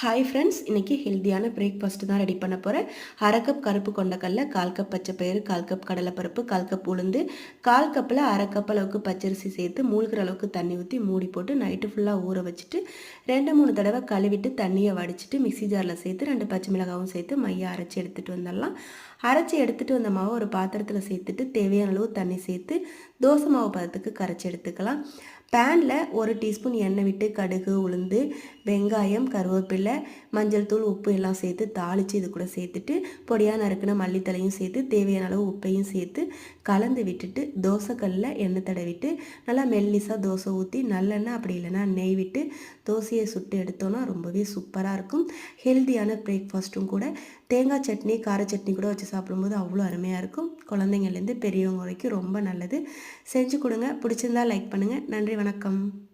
Hi friends இன்றைக்கி ஹெல்த்தியான breakfast தான் ரெடி பண்ண போகிறேன் அரை கப் கருப்பு கொண்டக்கடல கால் கப் பச்சை பயிறு கால் கப் கடலைப்பருப்பு கால் கப் உளுந்து கால் கப்பில் அரை கப் அளவுக்கு பச்சரிசி சேர்த்து மூழ்கிற அளவுக்கு தண்ணி ஊற்றி மூடி போட்டு நைட்டு ஃபுல்லாக ஊற வச்சுட்டு ரெண்டு மூணு தடவை கழுவிட்டு தண்ணியை வடிச்சிட்டு மிக்சி ஜாரில் சேர்த்து ரெண்டு பச்சை மிளகாவும் சேர்த்து மையை அரைச்சி எடுத்துகிட்டு வந்துடலாம். அரைச்சி எடுத்துகிட்டு வந்த மாவை ஒரு பாத்திரத்தில் சேர்த்துட்டு தேவையான அளவு தண்ணி சேர்த்து தோசை மாவு பதத்துக்கு கரைச்சி எடுத்துக்கலாம். பேனில் ஒரு டீஸ்பூன் எண்ணெய் விட்டு கடுகு உளுந்து வெங்காயம் கருவேப்பிலை மஞ்சள் தூள் உப்பு எல்லாம் சேர்த்து தாளித்து இது கூட சேர்த்துட்டு பொடியாக நறுக்கின மல்லித்தலையும் சேர்த்து தேவையான அளவு உப்பையும் சேர்த்து கலந்து விட்டுட்டு தோசைக்கல்லில் எண்ணெய் தடவிட்டு நல்லா மெல்லிசாக தோசை ஊற்றி நல்லெண்ணெய் அப்படி இல்லைன்னா நெய் விட்டு தோசையை சுட்டு எடுத்தோன்னா ரொம்பவே சூப்பராக இருக்கும். ஹெல்த்தியான பிரேக்ஃபாஸ்ட்டும் கூட. தேங்காய் சட்னி கார சட்னி கூட வச்சு சாப்பிடும்போது அவ்வளோ அருமையாக இருக்கும். குழந்தைங்கள்லேருந்து பெரியவங்க வரைக்கும் ரொம்ப நல்லது. செஞ்சு கொடுங்க. பிடிச்சிருந்தா லைக் பண்ணுங்கள் நன்றி நன்றி வணக்கம்.